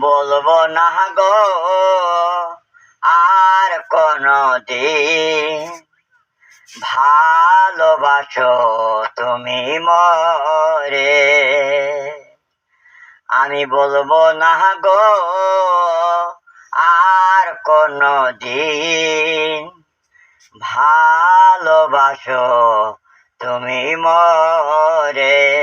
বলব না গো, আর কোনো দিন। ভালোবাসো তুমি মরে। আমি বলব না গো, আর কোনো দিন। ভালোবাসো তুমি মরে।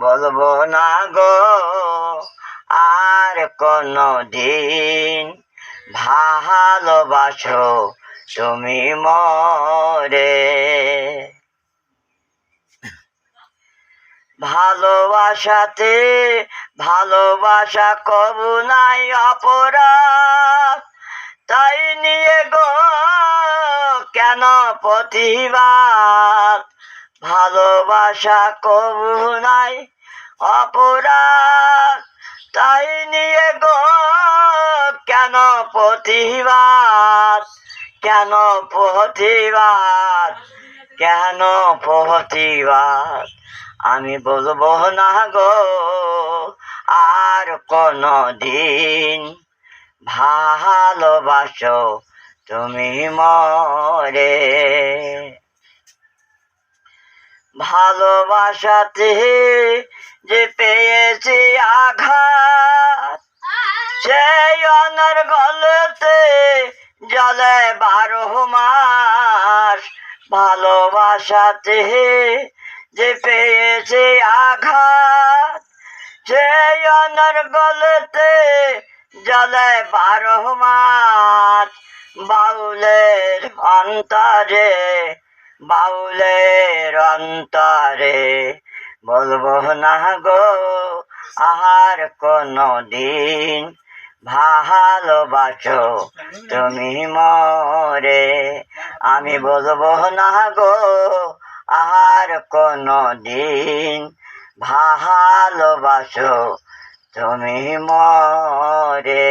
বলব না গো, আর কোনো দিন ভালোবাসো তুমি মরে। ভালোবাসাতে ভালোবাসা কবু নাই অপরাধ, তাই নিয়ে গো কেন প্রতিবাদ? ভালোবাসা কবু নাই, অপরাধ তাই নিয়ে গো। কেন প্রতিবাদ? কেন প্রতিবাদ? কেন প্রতিবাদ? আমি বলব না গো, আর কোনো দিন ভালোবাসো তুমি মরে। ভালোবাসাতে যে পেয়েছি আঘাত, সেই অনর গলতে জলে বারো মাস ভালোবাসাতে যে পেয়েছি আঘাত, সেই অনর গলতে জলে বারো মাস, বাউলের অন্তরে বাউলের অন্তরে বলব না গো আর কোনো দিন ভালোবাসো তুমি মরে। আমি বলব না গো আর কোনো দিন ভালোবাসো তুমি মরে।